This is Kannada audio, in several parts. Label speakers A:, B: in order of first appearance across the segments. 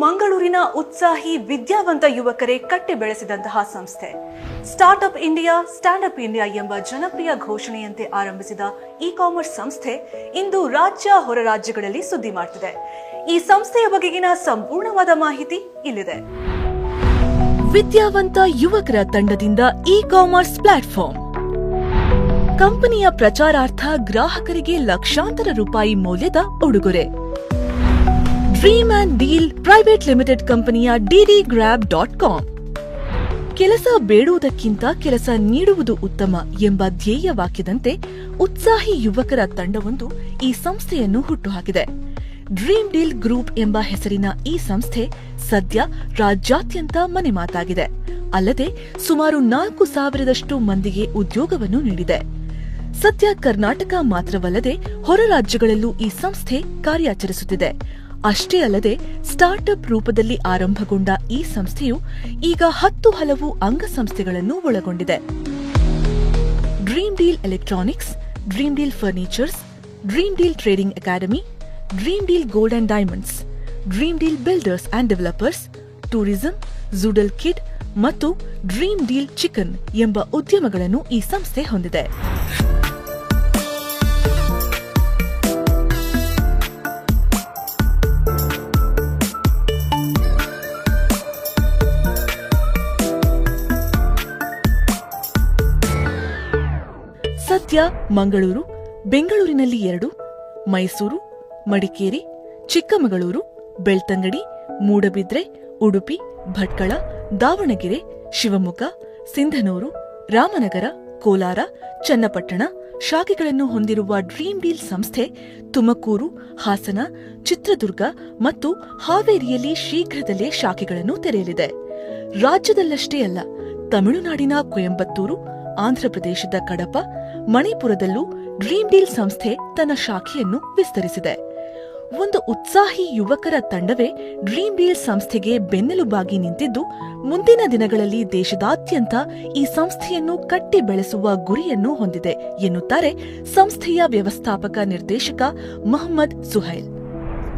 A: ಮಂಗಳೂರಿನ ಉತ್ಸಾಹಿ ವಿದ್ಯಾವಂತ ಯುವಕರೇ ಕಟ್ಟಿ ಬೆಳೆಸಿದಂತಹ ಸಂಸ್ಥೆ. ಸ್ಟಾರ್ಟ್ಅಪ್ ಇಂಡಿಯಾ ಸ್ಟ್ಯಾಂಡಪ್ ಇಂಡಿಯಾ ಎಂಬ ಜನಪ್ರಿಯ ಘೋಷಣೆಯಂತೆ ಆರಂಭಿಸಿದ ಇ ಕಾಮರ್ಸ್ ಸಂಸ್ಥೆ ಇಂದು ರಾಜ್ಯ ಹೊರ ರಾಜ್ಯಗಳಲ್ಲಿ ಸುದ್ದಿ ಮಾಡ್ತಿದೆ. ಈ ಸಂಸ್ಥೆಯ ಬಗೆಗಿನ ಸಂಪೂರ್ಣವಾದ ಮಾಹಿತಿ ಇಲ್ಲಿದೆ. ವಿದ್ಯಾವಂತ ಯುವಕರ ತಂಡದಿಂದ ಇ ಕಾಮರ್ಸ್ ಪ್ಲಾಟ್ಫಾರ್ಮ್ ಕಂಪನಿಯ ಪ್ರಚಾರಾರ್ಥ ಗ್ರಾಹಕರಿಗೆ ಲಕ್ಷಾಂತರ ರೂಪಾಯಿ ಮೌಲ್ಯದ ಉಡುಗೊರೆ. ಡ್ರೀಮ್ ಡೀಲ್ ಪ್ರೈವೇಟ್ ಲಿಮಿಟೆಡ್ ಕಂಪನಿಯ ಡಿಡಿ ಗ್ರಾಬ್ ಡಾಟ್ ಕಾಮ್ ಕೆಲಸ ಬೇಡುವುದಕ್ಕಿಂತ ಕೆಲಸ ನೀಡುವುದು ಉತ್ತಮ ಎಂಬ ಧ್ಯೇಯ ವಾಕ್ಯದಂತೆ ಉತ್ಸಾಹಿ ಯುವಕರ ತಂಡವೊಂದು ಈ ಸಂಸ್ಥೆಯನ್ನು ಹುಟ್ಟುಹಾಕಿದೆ. ಡ್ರೀಮ್ ಡೀಲ್ ಗ್ರೂಪ್ ಎಂಬ ಹೆಸರಿನ ಈ ಸಂಸ್ಥೆ ಸದ್ಯ ರಾಜ್ಯಾದ್ಯಂತ ಮನೆ ಮಾತಾಗಿದೆ. ಅಲ್ಲದೆ ಸುಮಾರು ನಾಲ್ಕು ಸಾವಿರದಷ್ಟು ಮಂದಿಗೆ ಉದ್ಯೋಗವನ್ನು ನೀಡಿದೆ. ಸದ್ಯ ಕರ್ನಾಟಕ ಮಾತ್ರವಲ್ಲದೆ ಹೊರ ರಾಜ್ಯಗಳಲ್ಲೂ ಈ ಸಂಸ್ಥೆ ಕಾರ್ಯಾಚರಿಸುತ್ತಿದೆ. ಅಷ್ಟೇ ಅಲ್ಲದೆ ಸ್ಟಾರ್ಟ್ಅಪ್ ರೂಪದಲ್ಲಿ ಆರಂಭಗೊಂಡ ಈ ಸಂಸ್ಥೆಯು ಈಗ ಹತ್ತು ಹಲವು ಅಂಗಸಂಸ್ಥೆಗಳನ್ನು ಒಳಗೊಂಡಿದೆ. Dream deal electronics dream deal furnitures dream deal trading academy dream deal gold and diamonds dream deal builders and developers, tourism ಜೂಡಲ್ ಕಿಡ್ ಮತ್ತು ಡ್ರೀಮ್ ಡೀಲ್ ಚಿಕನ್ ಎಂಬ ಉದ್ಯಮಗಳನ್ನು ಈ ಸಂಸ್ಥೆ ಹೊಂದಿದೆ. ಸದ್ಯ ಮಂಗಳೂರು, ಬೆಂಗಳೂರಿನಲ್ಲಿ ಎರಡು, ಮೈಸೂರು, ಮಡಿಕೇರಿ, ಚಿಕ್ಕಮಗಳೂರು, ಬೆಳ್ತಂಗಡಿ, ಮೂಡಬಿದ್ರೆ, ಉಡುಪಿ, ಭಟ್ಕಳ, ದಾವಣಗೆರೆ, ಶಿವಮೊಗ್ಗ, ಸಿಂಧನೂರು, ರಾಮನಗರ, ಕೋಲಾರ, ಚನ್ನಪಟ್ಟಣ, ಶಾಖೆಗಳನ್ನು ಹೊಂದಿರುವ ಡ್ರೀಮ್ ಡೀಲ್ ಸಂಸ್ಥೆ ತುಮಕೂರು, ಹಾಸನ, ಚಿತ್ರದುರ್ಗ ಮತ್ತು ಹಾವೇರಿಯಲ್ಲಿ ಶೀಘ್ರದಲ್ಲೇ ಶಾಖೆಗಳನ್ನು ತೆರೆಯಲಿದೆ. ರಾಜ್ಯದಲ್ಲಷ್ಟೇ ಅಲ್ಲ, ತಮಿಳುನಾಡಿನ ಕೊಯಂಬತ್ತೂರು, ಆಂಧ್ರಪ್ರದೇಶದ ಕಡಪ ಮಣಿಪುರದಲ್ಲೂ ಡ್ರೀಮ್ ಡೀಲ್ ಸಂಸ್ಥೆ ತನ್ನ ಶಾಖೆಯನ್ನು ವಿಸ್ತರಿಸಿದೆ. ಒಂದು ಉತ್ಸಾಹಿ ಯುವಕರ ತಂಡವೇ ಡ್ರೀಮ್ ಡೀಲ್ ಸಂಸ್ಥೆಗೆ ಬೆನ್ನೆಲುಬಾಗಿ ನಿಂತಿದ್ದು, ಮುಂದಿನ ದಿನಗಳಲ್ಲಿ ದೇಶದಾದ್ಯಂತ ಈ ಸಂಸ್ಥೆಯನ್ನು ಕಟ್ಟಿ ಬೆಳೆಸುವ ಗುರಿಯನ್ನು ಹೊಂದಿದೆ ಎನ್ನುತ್ತಾರೆ ಸಂಸ್ಥೆಯ ವ್ಯವಸ್ಥಾಪಕ ನಿರ್ದೇಶಕ ಮೊಹಮ್ಮದ್ ಸುಹೈಲ್.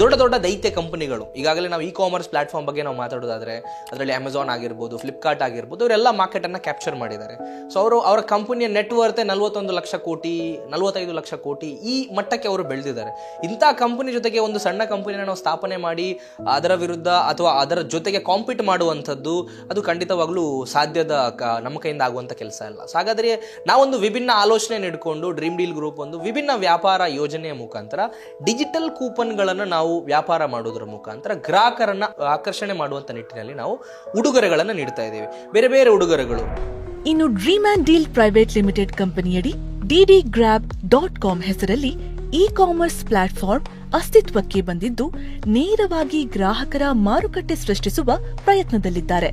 B: ದೊಡ್ಡ ದೊಡ್ಡ ದೈತ್ಯ ಕಂಪನಿಗಳು. ಈಗಾಗಲೇ ನಾವು ಇ ಕಾಮರ್ಸ್ ಪ್ಲಾಟ್ಫಾರ್ಮ್ ಬಗ್ಗೆ ನಾವು ಮಾತಾಡೋದಾದ್ರೆ ಅದರಲ್ಲಿ ಅಮೆಝಾನ್ ಆಗಿರ್ಬೋದು ಫ್ಲಿಪ್ಕಾರ್ಟ್ ಆಗಿರ್ಬೋದು, ಇವರೆಲ್ಲ ಮಾರ್ಕೆಟನ್ನು ಕ್ಯಾಪ್ಚರ್ ಮಾಡಿದ್ದಾರೆ. ಸೊ ಅವರು, ಅವರ ಕಂಪನಿಯ ನೆಟ್ವರ್ತೆ ನಲವತ್ತೊಂದು ಲಕ್ಷ ಕೋಟಿ, ನಲವತ್ತೈದು ಲಕ್ಷ ಕೋಟಿ ಈ ಮಟ್ಟಕ್ಕೆ ಅವರು ಬೆಳೆದಿದ್ದಾರೆ. ಇಂಥ ಕಂಪನಿ ಜೊತೆಗೆ ಒಂದು ಸಣ್ಣ ಕಂಪನಿನ ನಾವು ಸ್ಥಾಪನೆ ಮಾಡಿ, ಅದರ ವಿರುದ್ಧ ಅಥವಾ ಅದರ ಜೊತೆಗೆ ಕಾಂಪೀಟ್ ಮಾಡುವಂಥದ್ದು ಅದು ಖಂಡಿತವಾಗ್ಲೂ ಸಾಧ್ಯದ ಕ- ನಮ್ಮ ಕೈಯಿಂದ ಆಗುವಂಥ ಕೆಲಸ ಅಲ್ಲ. ಸೊ ಹಾಗಾದರೆ ನಾವೊಂದು ವಿಭಿನ್ನ ಆಲೋಚನೆ ಇಟ್ಕೊಂಡು ಡ್ರೀಮ್ ಡೀಲ್ ಗ್ರೂಪ್ ಒಂದು ವಿಭಿನ್ನ ವ್ಯಾಪಾರ ಯೋಜನೆಯ ಮುಖಾಂತರ ಡಿಜಿಟಲ್ ಕೂಪನ್ಗಳನ್ನು ನಾವು ವ್ಯಾಪಾರ ಮಾಡೋದ್ರ ಮುಖಾಂತರ ಗ್ರಾಹಕರನ್ನ ಆಕರ್ಷಣೆ ಮಾಡುವಂತ ನಿಟ್ಟಿನಲ್ಲಿ ನಾವು ಉಡುಗೊರೆಗಳನ್ನು ನೀಡ್ತಾ ಇದ್ದೇವೆ. ಬೇರೆ ಬೇರೆ ಉಡುಗೊರೆಗಳು.
A: ಇನ್ನು dream and deal private limited ಕಂಪನಿಯಡಿ DD grab dot com ಹೆಸರಲ್ಲಿ ಇ ಕಾಮರ್ಸ್ ಪ್ಲಾಟ್ಫಾರ್ಮ್ ಅಸ್ತಿತ್ವಕ್ಕೆ ಬಂದಿದ್ದು ನೇರವಾಗಿ ಗ್ರಾಹಕರ ಮಾರುಕಟ್ಟೆ ಸೃಷ್ಟಿಸುವ ಪ್ರಯತ್ನದಲ್ಲಿದ್ದಾರೆ.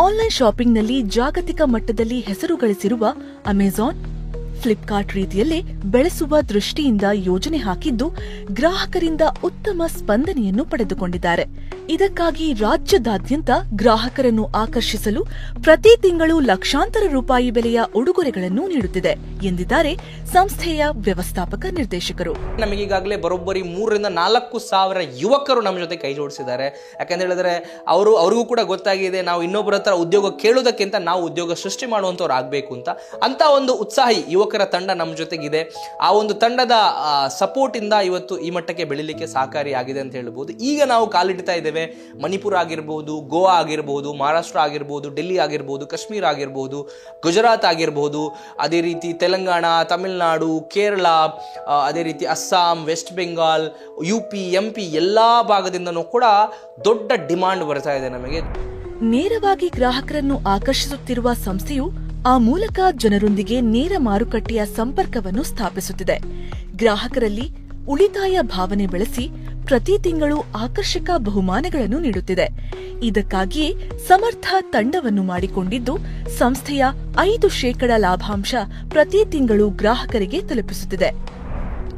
A: ಆನ್ಲೈನ್ ಶಾಪಿಂಗ್ನಲ್ಲಿ ಜಾಗತಿಕ ಮಟ್ಟದಲ್ಲಿ ಹೆಸರು ಗಳಿಸಿರುವ ಅಮೆಜಾನ್ ಫ್ಲಿಪ್ಕಾರ್ಟ್ ರೀತಿಯಲ್ಲೇ ಬೆಳೆಸುವ ದೃಷ್ಟಿಯಿಂದ ಯೋಜನೆ ಹಾಕಿದ್ದು ಗ್ರಾಹಕರಿಂದ ಉತ್ತಮ ಸ್ಪಂದನೆಯನ್ನು ಪಡೆದುಕೊಂಡಿದ್ದಾರೆ. ಇದಕ್ಕಾಗಿ ರಾಜ್ಯದಾದ್ಯಂತ ಗ್ರಾಹಕರನ್ನು ಆಕರ್ಷಿಸಲು ಪ್ರತಿ ತಿಂಗಳು ಲಕ್ಷಾಂತರ ರೂಪಾಯಿ ಬೆಲೆಯ ಉಡುಗೊರೆಗಳನ್ನು ನೀಡುತ್ತಿದೆ ಎಂದಿದ್ದಾರೆ ಸಂಸ್ಥೆಯ ವ್ಯವಸ್ಥಾಪಕ ನಿರ್ದೇಶಕರು.
B: ನಮಗೆ ಈಗಾಗಲೇ ಬರೋಬ್ಬರಿ ಮೂರರಿಂದ ನಾಲ್ಕು ಸಾವಿರ ಯುವಕರು ನಮ್ಮ ಜೊತೆ ಕೈ ಜೋಡಿಸಿದ್ದಾರೆ. ಯಾಕಂತ ಹೇಳಿದ್ರೆ ಅವರು, ಅವ್ರಿಗೂ ಕೂಡ ಗೊತ್ತಾಗಿದೆ ನಾವು ಇನ್ನೊಬ್ಬರ ಹತ್ರ ಉದ್ಯೋಗ ಕೇಳೋದಕ್ಕಿಂತ ನಾವು ಉದ್ಯೋಗ ಸೃಷ್ಟಿ ಮಾಡುವಂಥವ್ರು ಆಗಬೇಕು ಅಂತ. ಅಂತ ಒಂದು ಉತ್ಸಾಹಿ ಯುವಕರ ತಂಡ ನಮ್ಮ ಜೊತೆಗಿದೆ. ಆ ಒಂದು ತಂಡದ ಸಪೋರ್ಟ್ ಇಂದ ಇವತ್ತು ಈ ಮಟ್ಟಕ್ಕೆ ಬೆಳಿಲಿಕ್ಕೆ ಸಹಕಾರಿಯಾಗಿದೆ ಅಂತ ಹೇಳ್ಬೋದು. ಈಗ ನಾವು ಕಾಲಿಡ್ತಾ ಇದ್ದೇವೆ. ಮಣಿಪುರ ಆಗಿರ್ಬೋದು, ಗೋವಾ ಆಗಿರ್ಬೋದು, ಮಹಾರಾಷ್ಟ್ರ ಆಗಿರ್ಬೋದು, ಡೆಲ್ಲಿ ಆಗಿರ್ಬೋದು, ಕಾಶ್ಮೀರ ಆಗಿರ್ಬೋದು, ಗುಜರಾತ್ ಆಗಿರ್ಬೋದು, ಅದೇ ರೀತಿ ತೆಲಂಗಾಣ, ತಮಿಳುನಾಡು, ಕೇರಳ ಅದೇ ರೀತಿ Assam, West Bengal U P M P ಎಲ್ಲ ಭಾಗದಿಂದನೂ ಕೂಡ ದೊಡ್ಡ ಡಿಮಾಂಡ್ ಬರ್ತಾ ಇದೆ ನಮಗೆ.
A: ನೇರವಾಗಿ ಗ್ರಾಹಕರನ್ನು ಆಕರ್ಷಿಸುತ್ತಿರುವ ಸಂಸ್ಥೆಯು ಆ ಮೂಲಕ ಜನರೊಂದಿಗೆ ನೇರ ಮಾರುಕಟ್ಟೆಯ ಸಂಪರ್ಕವನ್ನು ಸ್ಥಾಪಿಸುತ್ತಿದೆ. ಗ್ರಾಹಕರಲ್ಲಿ ಉಳಿತಾಯ ಭಾವನೆ ಬೆಳೆಸಿ ಪ್ರತಿ ತಿಂಗಳು ಆಕರ್ಷಕ ಬಹುಮಾನಗಳನ್ನು ನೀಡುತ್ತಿದೆ. ಇದಕ್ಕಾಗಿಯೇ ಸಮರ್ಥ ತಂಡವನ್ನು ಮಾಡಿಕೊಂಡಿದ್ದು, ಸಂಸ್ಥೆಯ ಐದು ಶೇಕಡ ಲಾಭಾಂಶ ಪ್ರತಿ ತಿಂಗಳು ಗ್ರಾಹಕರಿಗೆ ತಲುಪಿಸುತ್ತಿದೆ.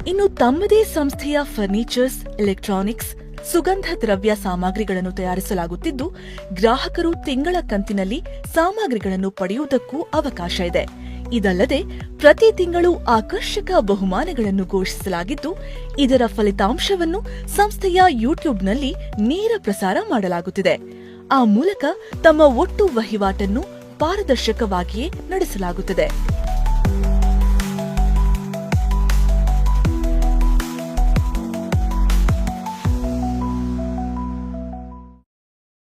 A: ಇನ್ನು ತಮ್ಮದೇ ಸಂಸ್ಥೆಯ ಫರ್ನಿಚರ್ಸ್, ಎಲೆಕ್ಟ್ರಾನಿಕ್ಸ್, ಸುಗಂಧ ದ್ರವ್ಯ ಸಾಮಗ್ರಿಗಳನ್ನು ತಯಾರಿಸಲಾಗುತ್ತಿದ್ದು, ಗ್ರಾಹಕರು ತಿಂಗಳ ಕಂತಿನಲ್ಲಿ ಸಾಮಗ್ರಿಗಳನ್ನು ಪಡೆಯುವುದಕ್ಕೂ ಅವಕಾಶ ಇದೆ. ಇದಲ್ಲದೆ ಪ್ರತಿ ತಿಂಗಳು ಆಕರ್ಷಕ ಬಹುಮಾನಗಳನ್ನು ಘೋಷಿಸಲಾಗಿದ್ದು, ಇದರ ಫಲಿತಾಂಶವನ್ನು ಸಂಸ್ಥೆಯ ಯೂಟ್ಯೂಬ್ನಲ್ಲಿ ನೇರ ಪ್ರಸಾರ ಮಾಡಲಾಗುತ್ತಿದೆ. ಆ ಮೂಲಕ ತಮ್ಮ ಒಟ್ಟು ವಹಿವಾಟನ್ನು ಪಾರದರ್ಶಕವಾಗಿಯೇ ನಡೆಸಲಾಗುತ್ತದೆ.